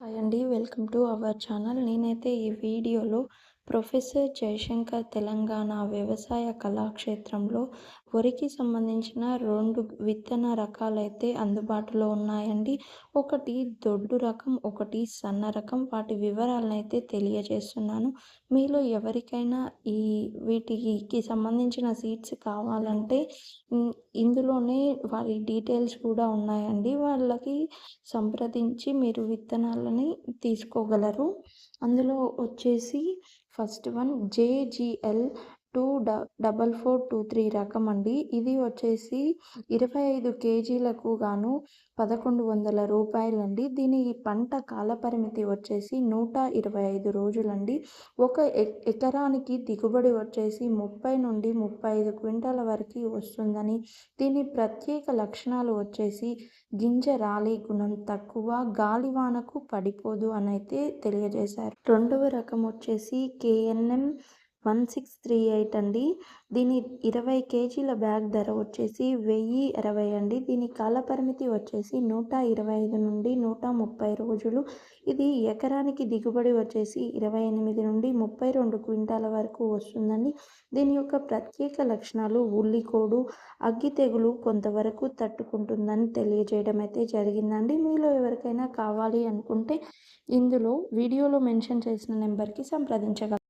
Hi అండి. Welcome to our channel. నేనైతే ఈ వీడియోలో ప్రొఫెసర్ జయశంకర్ తెలంగాణ వ్యవసాయ కళాక్షేత్రంలో వరికి సంబంధించిన రెండు విత్తన రకాలైతే అందుబాటులో ఉన్నాయండి. ఒకటి దొడ్డు రకం ఒకటి సన్న రకం. వాటి వివరాలనైతే తెలియజేస్తున్నాను. మీలో ఎవరికైనా ఈ వీటికి సంబంధించిన సీడ్స్ కావాలంటే ఇందులోనే వారి డీటెయిల్స్ కూడా ఉన్నాయండి. వాళ్ళకి సంప్రదించి మీరు విత్తనాలని తీసుకోగలరు. అందులో వచ్చేసి first one jgl టూ డ డబల్ ఫోర్ టూ త్రీ రకం అండి ఇది వచ్చేసి ఇరవై ఐదు కేజీలకు గాను పదకొండు వందల రూపాయలండి. దీని పంట కాలపరిమితి వచ్చేసి నూట ఇరవై ఐదు రోజులండి. ఒక ఎకరానికి దిగుబడి వచ్చేసి ముప్పై నుండి ముప్పై ఐదు క్వింటాల వరకు వస్తుందని దీని ప్రత్యేక లక్షణాలు వచ్చేసి గింజ రాలే గుణం తక్కువ గాలివానకు పడిపోదు అని అయితే తెలియజేశారు. రెండవ రకం వచ్చేసి KNM one six three eight అండి. దీని ఇరవై కేజీల బ్యాగ్ ధర వచ్చేసి వెయ్యి ఇరవై అండి. దీని కాల పరిమితి వచ్చేసి నూట ఇరవై ఐదు నుండి నూట ముప్పై రోజులు. ఇది ఎకరానికి దిగుబడి వచ్చేసి ఇరవై ఎనిమిది నుండి ముప్పై రెండు క్వింటాల వరకు వస్తుందండి. దీని యొక్క ప్రత్యేక లక్షణాలు ఉల్లికోడు అగ్గి తెగులు కొంతవరకు తట్టుకుంటుందని తెలియజేయడం అయితే జరిగిందండి. మీలో ఎవరికైనా కావాలి అనుకుంటే ఇందులో వీడియోలో మెన్షన్ చేసిన నెంబర్కి సంప్రదించగలరు